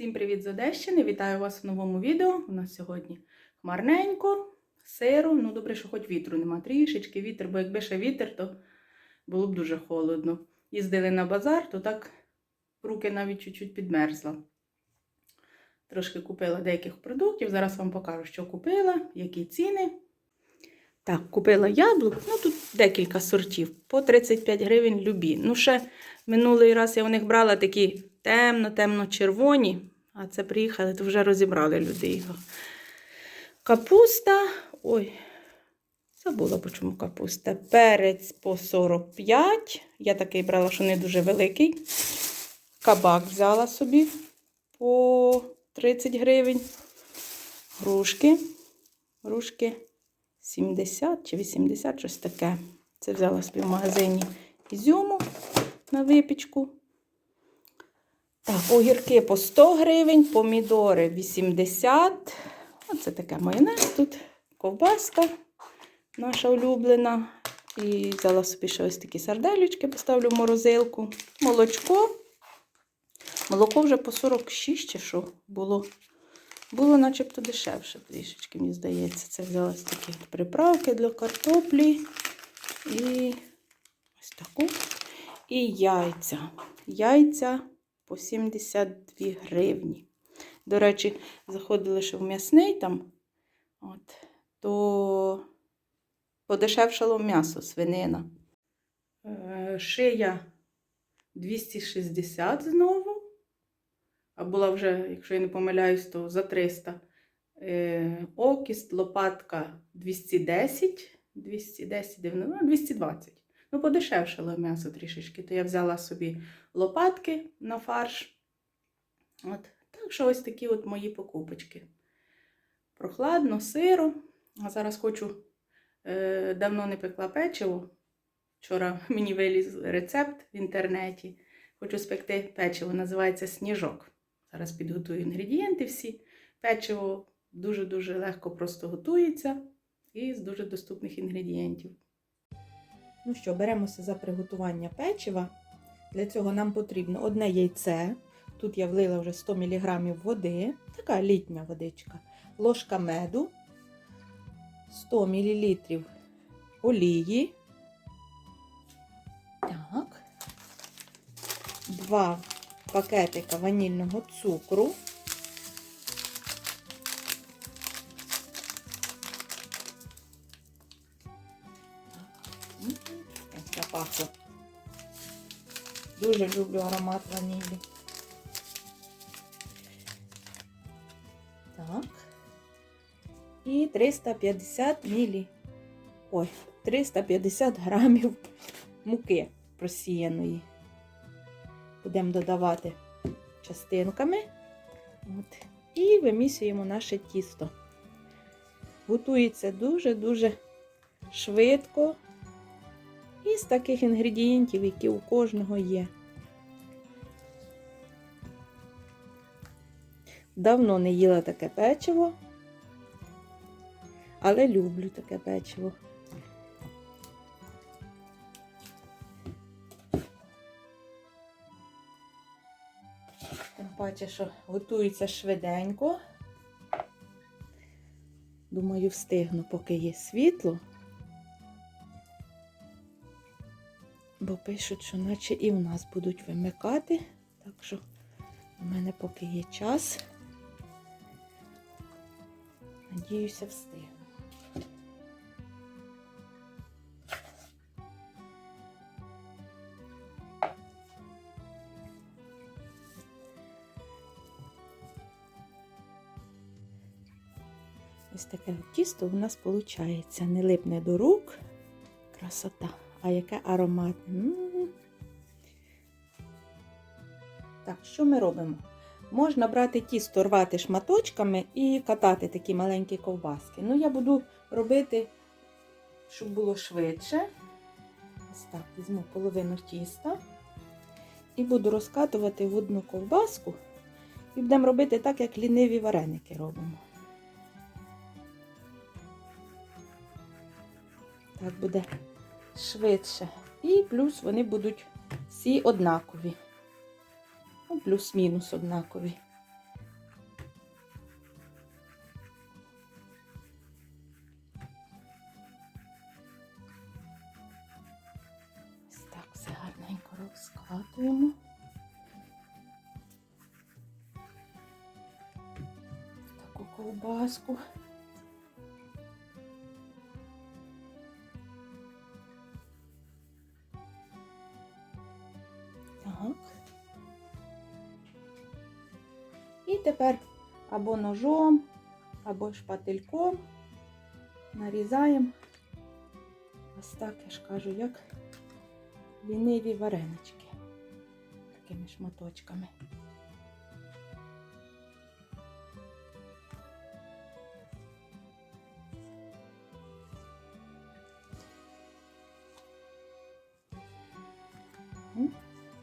Всім привіт з Одещини! Вітаю вас в новому відео. У нас сьогодні хмарненько, сиро. Ну, добре, що хоч вітру нема. Трішечки вітер, бо якби ще вітер, то було б дуже холодно. Їздили на базар, то так руки навіть чуть-чуть підмерзла. Трошки купила деяких продуктів. Зараз вам покажу, що купила, які ціни. Так, купила яблук. Ну, тут декілька сортів. По 35 гривень любі. Ну, ще минулий раз я у них брала такі темно-темно-червоні, а це приїхали, то вже розібрали люди його. Капуста. Ой, забула, по чому капуста. Перець по 45. Я такий брала, що не дуже великий. Кабак взяла собі по 30 гривень. Грушки. Грушки 70 чи 80, щось таке. Це взяла собі в магазині ізюму на випічку. Так, огірки по 100 гривень, помідори 80. Оце таке майонез тут, ковбаска наша улюблена. І взяла собі ще ось такі сарделючки, поставлю в морозилку. Молочко. Молоко вже по 46 чи що було. Було начебто дешевше трішечки, мені здається. Це взяла ось такі приправки для картоплі. І ось таку. І яйця. Яйця по 72 гривні. До речі, заходили ще в м'ясний там, от, то подешевшало м'ясо, свинина. Е, Шия 260 знову. А була вже, якщо я не помиляюсь, то за 300. Е, Окіст, лопатка 210, 210, 90, 220. Ну, подешевшало м'ясо трішечки. То я взяла собі лопатки на фарш. От. Так що ось такі от мої покупочки. Прохладно, сиро. А зараз хочу, е, давно не пекла печиво. Вчора мені виліз рецепт в інтернеті. Хочу спекти печиво, називається сніжок. Зараз підготую інгредієнти всі. Печиво дуже-дуже легко просто готується і з дуже доступних інгредієнтів. Ну що, беремося за приготування печива. Для цього нам потрібно одне яйце. Тут я влила вже 100 мг води, така літня водичка, ложка меду, 100 мл олії. Так. Два пакетика ванільного цукру. Дуже люблю аромат ванілі. Так. І 350 мілі. Ой, 350 грамів муки просіяної. Будемо додавати частинками. От. І вимісюємо наше тісто. Готується дуже-дуже швидко. І з таких інгредієнтів, які у кожного є. Давно не їла таке печиво, але люблю таке печиво. Тим паче, що готується швиденько. Думаю, встигну, поки є світло. Бо пишуть, що наче і в нас будуть вимикати. Так що у мене поки є час. Надіюся, встигну. Ось таке тісто у нас виходить. Не липне до рук. Красота. А яке ароматне. Так, що ми робимо? Можна брати тісто, рвати шматочками і катати такі маленькі ковбаски. Ну, я буду робити, щоб було швидше. Ось так, візьму половину тіста і буду розкатувати в одну ковбаску. І будемо робити так, як ліниві вареники робимо. Так буде швидше. І плюс вони будуть всі однакові. Ну, Плюс-мінус однакові. Ось так все гарненько розкатуємо. Таку ковбаску. Тепер або ножом, або шпательком нарізаємо. Ось так, я ж кажу, як ліниві варенички. Такими шматочками.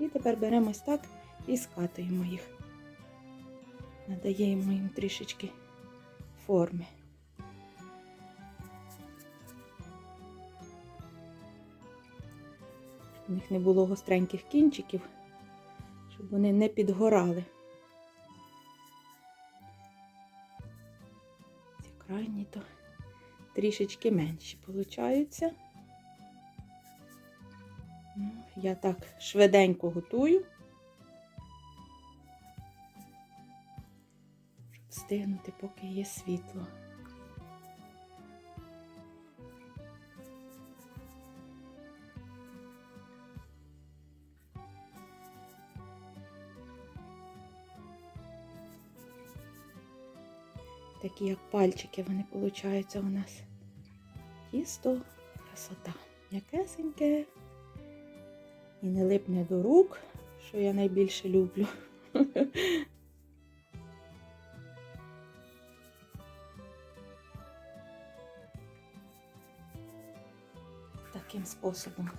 І тепер беремо ось так і скатуємо їх. Надаємо їм трішечки форми. У них не було гостреньких кінчиків, щоб вони не підгорали. Ці крайні то трішечки менші получаються. Ну, Я так швиденько готую, встигнути, поки є світло. Такі як пальчики вони получаються у нас. Тісто, красота. М'якесеньке. І не липне до рук, що я найбільше люблю. Таким способом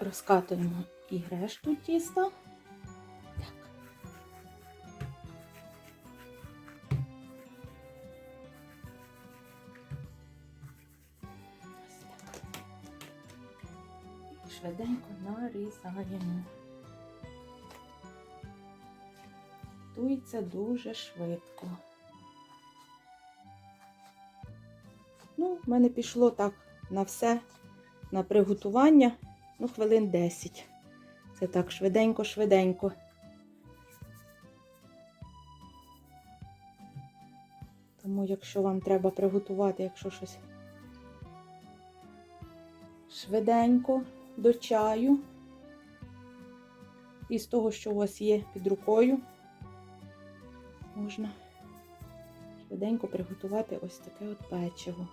розкатуємо і решту тіста. Ось так. Швиденько нарізаємо. Готується дуже швидко. Ну, в мене пішло так на все, на приготування, ну, хвилин 10. Це так швиденько-швиденько. Тому, якщо вам треба приготувати, якщо щось швиденько до чаю, і з того, що у вас є під рукою, можна швиденько приготувати ось таке от печиво.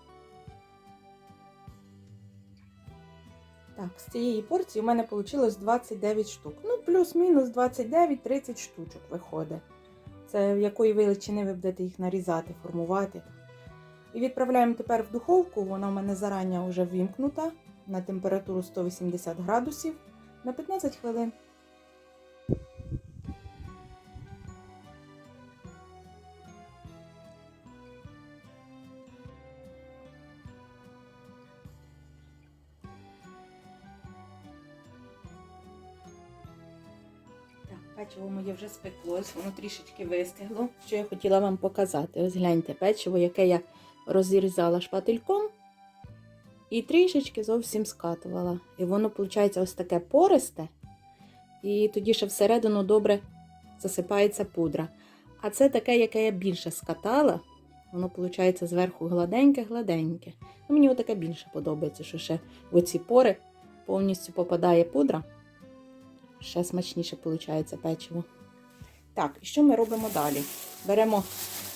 Так, з цієї порції у мене вийшло 29 штук. Ну, плюс-мінус 29-30 штучок виходить. Це в якої величини ви будете їх нарізати, формувати. І відправляємо тепер в духовку. Вона в мене зарані вже ввімкнута на температуру 180 градусів на 15 хвилин. Печиво моє вже спеклось, воно трішечки вистигло. Що я хотіла вам показати. Ось гляньте печиво, яке я розрізала шпательком і трішечки зовсім скатувала. І воно, виходить, ось таке пористе. І тоді ще всередину добре засипається пудра. А це таке, яке я більше скатала. Воно, виходить, зверху гладеньке-гладеньке. Ну, мені отаке більше подобається, що ще в оці пори повністю попадає пудра. Ще смачніше виходить печиво. Так, і що ми робимо далі? Беремо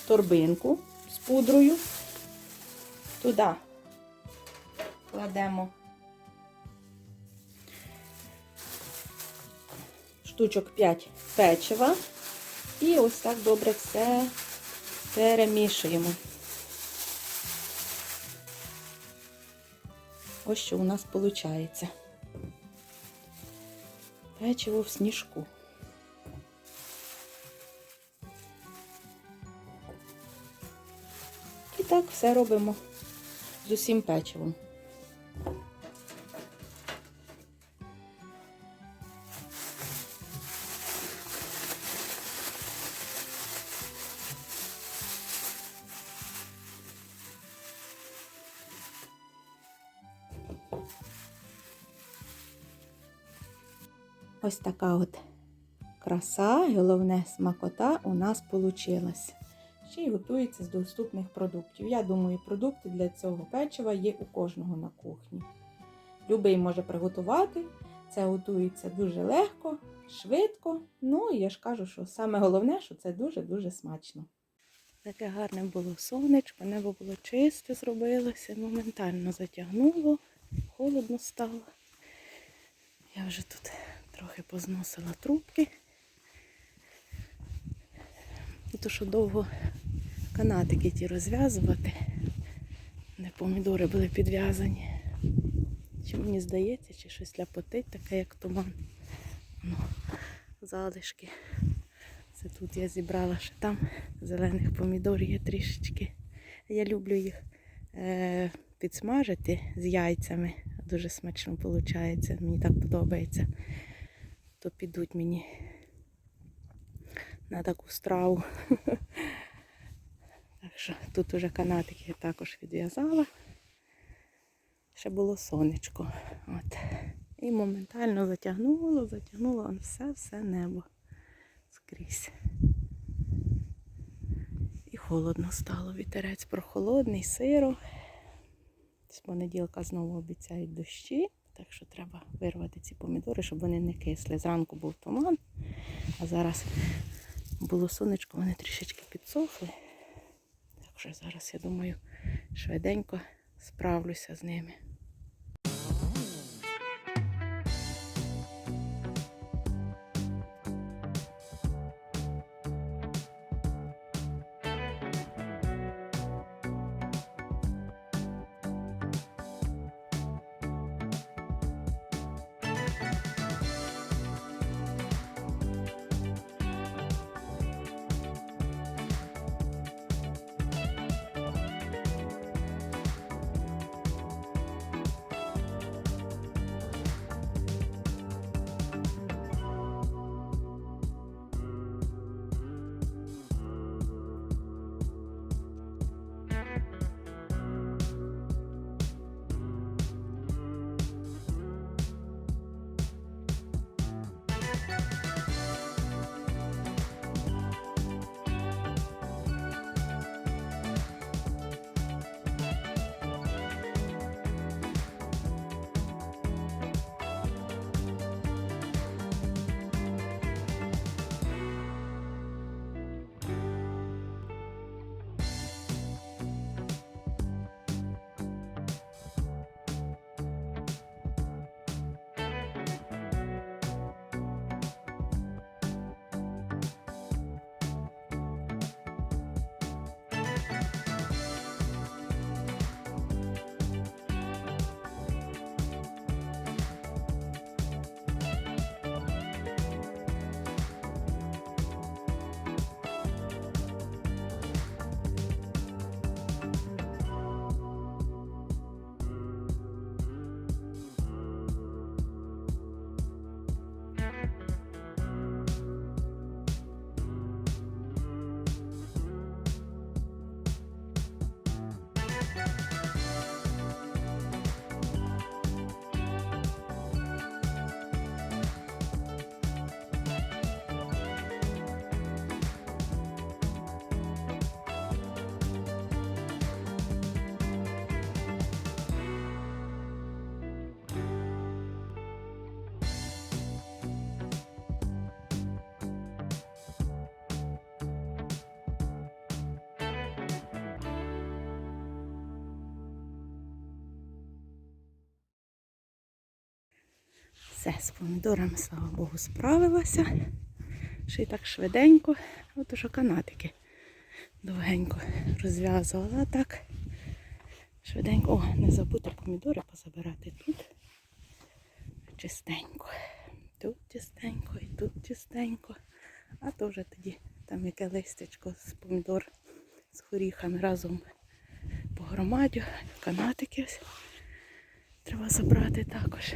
торбинку з пудрою, туди кладемо штучок 5 печива і ось так добре все перемішуємо. Ось що у нас виходить. Печиво в сніжку. І так все робимо з усім печивом. Ось така от краса, головне смакота у нас вийшла. Ще й готується з доступних продуктів. Я думаю, продукти для цього печива є у кожного на кухні. Любий може приготувати. Це готується дуже легко, швидко. Ну і я ж кажу, що саме головне, що це дуже-дуже смачно. Таке гарне було сонечко, небо було чисте, зробилося, моментально затягнуло, холодно стало. Я вже тут трохи позносила трубки. І то, що довго канатики ті розв'язувати, де помідори були підв'язані. Чи мені здається, чи щось ляпотить, таке як туман. Ну, залишки. Це тут я зібрала ще там зелених помідорів є трішечки. Я люблю їх е, підсмажити з яйцями. Дуже смачно виходить. Мені так подобається. То підуть мені на таку страву. Так що тут уже канатики я також відв'язала. Ще було сонечко. От. І моментально затягнуло, затягнуло все-все небо скрізь. І холодно стало. Вітерець прохолодний, сиро. З понеділка знову обіцяють дощі, так що треба вирвати ці помідори, щоб вони не кисли. Зранку був туман, а зараз було сонечко, вони трішечки підсохли. Так що зараз, я думаю, швиденько справлюся з ними. Все, з помідорами, слава Богу, справилася. Ще й так швиденько. От уже канатики довгенько розв'язувала. Так швиденько. О, не забути помідори позабирати тут. Чистенько. Тут чистенько і тут чистенько. А то вже тоді там яке листячко з помідор з горіхами разом по громадю. Канатики треба забрати також.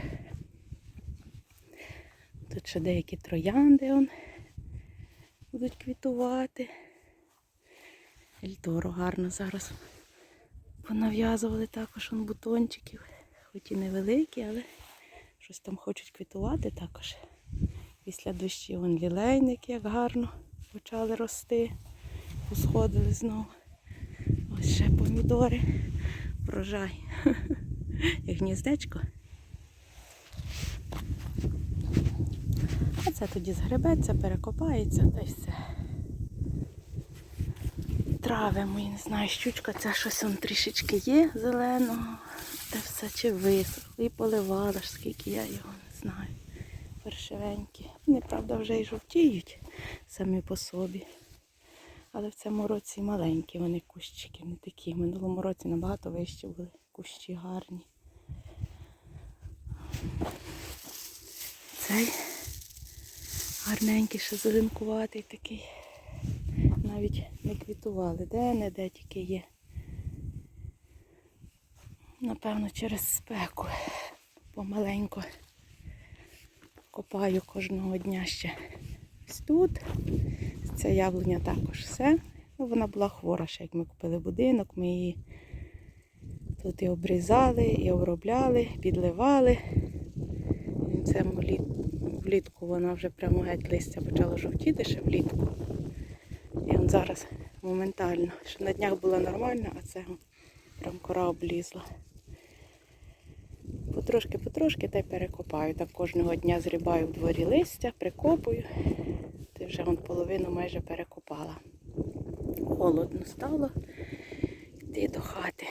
Тут ще деякі троянди он, будуть квітувати. Ельторо гарно зараз понав'язували також он бутончиків, хоч і невеликі, але щось там хочуть квітувати також. Після дощів вон лілейники як гарно почали рости. Усходили знову. Ось ще помідори. Врожай. Як гніздечко. Це тоді згребеться, перекопається та й все. Трави мої, не знаю, щучка, ця щось он трішечки є зеленого. Та все чи висохло. І поливала ж, скільки я його не знаю. Паршивенькі. Вони, правда, вже й жовтіють самі по собі. Але в цьому році маленькі вони кущики, не такі. В минулому році набагато вищі були кущі гарні. Цей гарненький, ще зеленкуватий такий. Навіть не квітували, де-не-де тільки є. Напевно, через спеку. Помаленьку копаю кожного дня ще. Ось тут. Ця яблуня також все. Ну, вона була хвора, ще як ми купили будинок, ми її тут і обрізали, і обробляли, підливали. Цьому літ- влітку вона вже прямо геть листя почала жовтіти ще влітку. І он зараз моментально. Ще на днях була нормальна, а це прям кора облізла. Потрошки-потрошки та й перекопаю. Так кожного дня зрібаю в дворі листя, прикопую. Ти вже вон половину майже перекопала. Холодно стало. Йди до хати.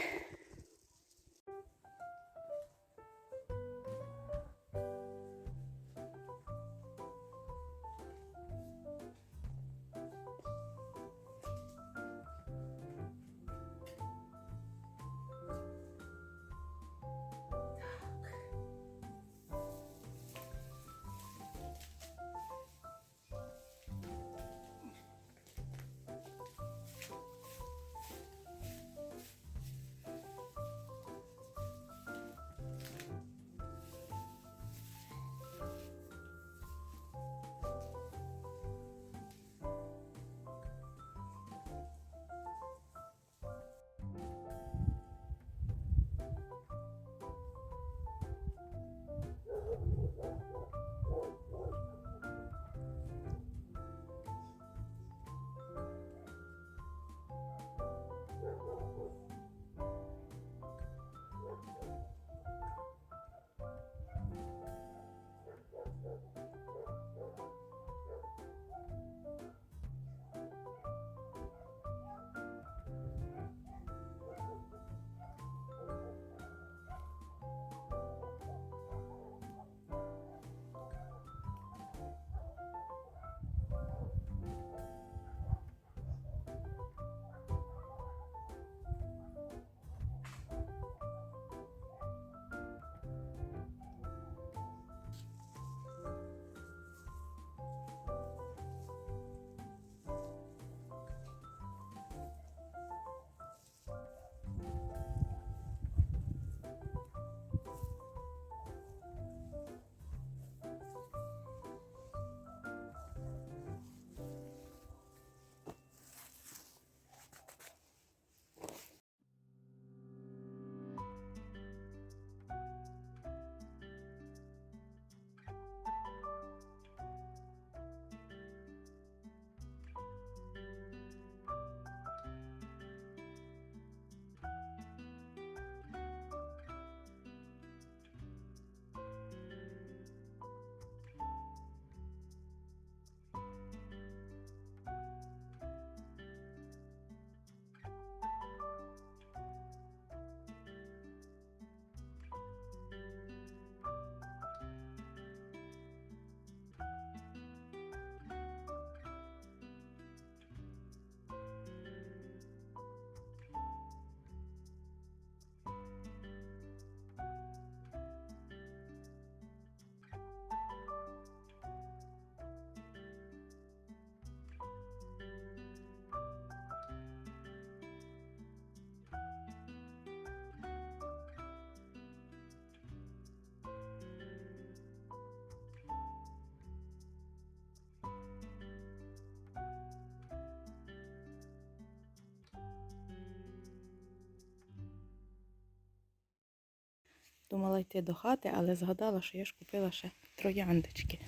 Думала йти до хати, але згадала, що я ж купила ще трояндочки.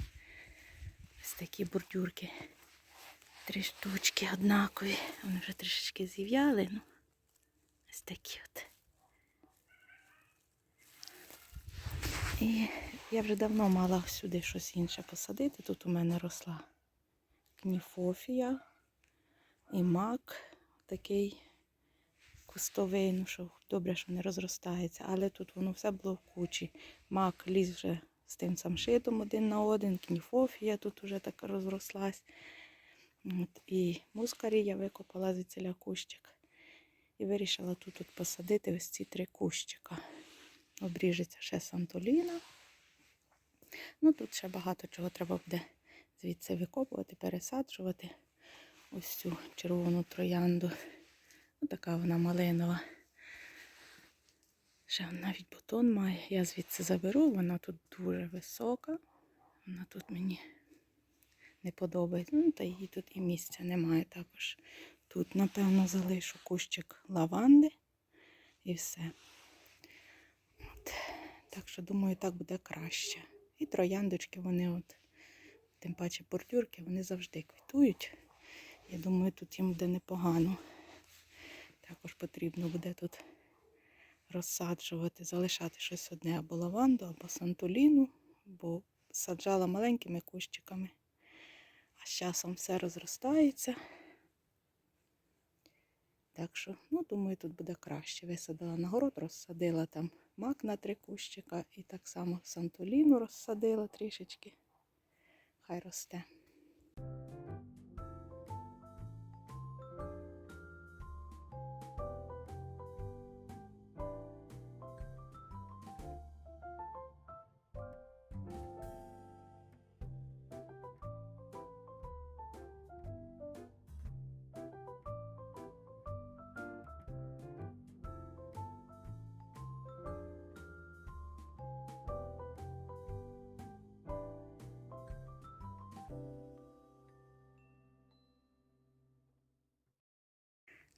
Ось такі бордюрки. Три штучки однакові. Вони вже трішечки зів'яли. Ну, ось такі от. І я вже давно мала сюди щось інше посадити. Тут у мене росла кніфофія і мак такий кустовий, ну що добре, що не розростається, але тут воно все було в кучі. Мак ліз вже з тим самшитом один на один, кніфофія тут вже така розрослась. От, і мускарі я викопала звідсіля кущик. І вирішила тут от посадити ось ці три кущика. Обріжеться ще Сантоліна. Ну тут ще багато чого треба буде звідси викопувати, пересаджувати. Ось цю червону троянду. Така вона малинова. Ще навіть бутон має. Я звідси заберу, вона тут дуже висока. Вона тут мені не подобається. Ну, та їй тут і місця немає також. Тут, напевно, залишу кущик лаванди і все. От. Так що, думаю, так буде краще. І трояндочки, вони от, тим паче бордюрки, вони завжди квітують. Я думаю, тут їм буде непогано. Також потрібно буде тут розсаджувати, залишати щось одне або лаванду, або сантоліну, бо саджала маленькими кущиками. А з часом все розростається. Так що, ну, думаю, тут буде краще. Висадила на город, розсадила там мак на три кущика і так само сантоліну розсадила трішечки. Хай росте.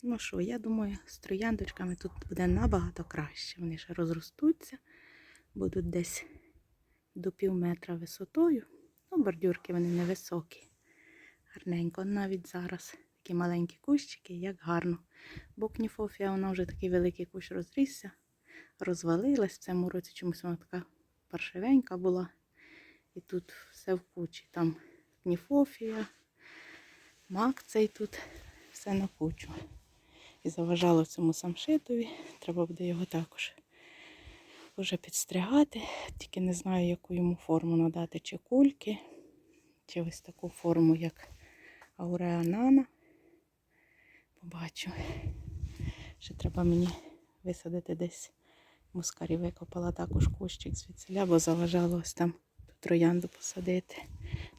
Ну що, я думаю, з трояндочками тут буде набагато краще. Вони ще розростуться, будуть десь до пів метра висотою. Ну, бордюрки вони невисокі. Гарненько. Навіть зараз такі маленькі кущики, як гарно. Бо кніфофія, вона вже такий великий кущ розрісся, розвалилась. В цьому році чомусь вона така паршивенька була. І тут все в кучі. Там кніфофія, мак цей тут, все на кучу і заважало цьому самшитові. Треба буде його також вже підстригати. Тільки не знаю, яку йому форму надати, чи кульки, чи ось таку форму, як ауреанана. Побачу. Ще треба мені висадити десь мускарі викопала також кущик звідсиля, бо заважало ось там троянду посадити.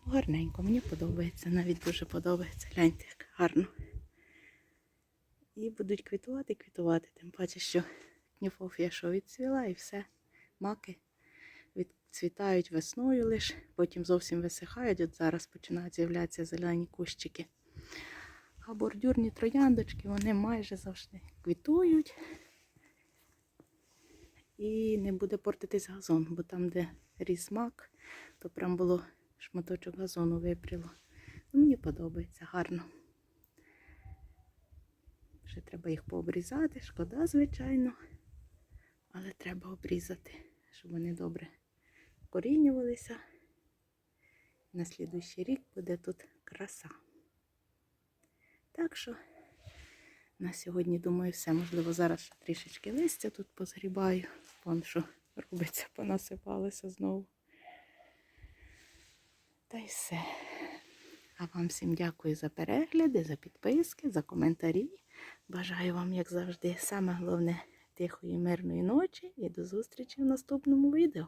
Ну, гарненько, мені подобається, навіть дуже подобається. Гляньте, як гарно. І будуть квітувати, квітувати. Тим паче, що кніфофія що відцвіла і все. Маки відцвітають весною лише, потім зовсім висихають. От зараз починають з'являтися зелені кущики. А бордюрні трояндочки, вони майже завжди квітують. І не буде портитись газон, бо там, де ріс мак, то прям було шматочок газону випріло. Ну, мені подобається гарно. Ще треба їх пообрізати, шкода, звичайно. Але треба обрізати, щоб вони добре корінювалися. На слідуючий рік буде тут краса. Так що на сьогодні, думаю, все. Можливо, зараз ще трішечки листя тут позгрібаю. Вон що робиться, понасипалося знову. Та й все. А вам всім дякую за перегляди, за підписки, за коментарі. Бажаю вам, як завжди, саме головне тихої, мирної ночі і до зустрічі в наступному відео.